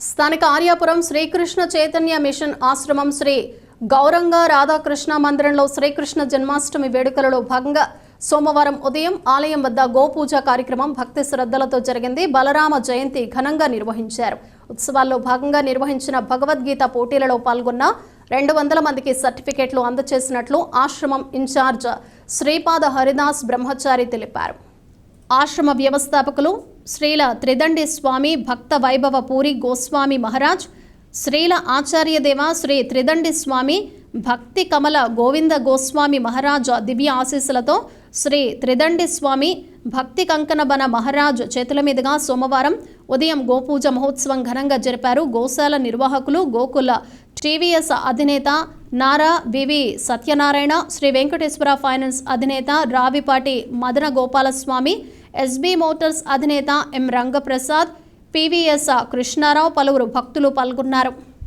స్థానిక ఆర్యాపురం శ్రీకృష్ణ చైతన్య మిషన్ ఆశ్రమం శ్రీ గౌరంగ రాధాకృష్ణ మందిరంలో శ్రీకృష్ణ జన్మాష్టమి వేడుకలలో భాగంగా సోమవారం ఉదయం ఆలయం వద్ద గోపూజ కార్యక్రమం భక్తి శ్రద్ధలతో జరిగింది. బలరామ జయంతి ఘనంగా నిర్వహించారు. ఉత్సవాల్లో భాగంగా నిర్వహించిన భగవద్గీత పోటీలలో పాల్గొన్న రెండు వందల మందికి సర్టిఫికెట్లు అందజేసినట్లు ఆశ్రమం ఇన్ఛార్జ్ శ్రీపాద హరిదాస్ బ్రహ్మచారి తెలిపారు. ఆశ్రమ వ్యవస్థాపకులు శ్రీల త్రిదండి స్వామి భక్త వైభవ పూరి గోస్వామి మహారాజ్ శ్రీల ఆచార్యదేవ శ్రీ త్రిదండి స్వామి భక్తి కమల గోవింద గోస్వామి మహారాజ్ దివ్య ఆశీస్సులతో శ్రీ త్రిదండి స్వామి భక్తి కంకణబన మహారాజ్ చేతుల మీదుగా సోమవారం ఉదయం గోపూజ మహోత్సవం ఘనంగా జరిపారు. గోశాల నిర్వాహకులు గోకుల టీవీఎస్ అధినేత Nara V V Satyanarayana Sri Venkateswara finance అధినేత Ravipati Madana Gopalaswamy S B motors అధినేత ఎం రంగప్రసాద్ పీవీఎస్ కృష్ణారావు పలువురు భక్తులు పాల్గొన్నారు.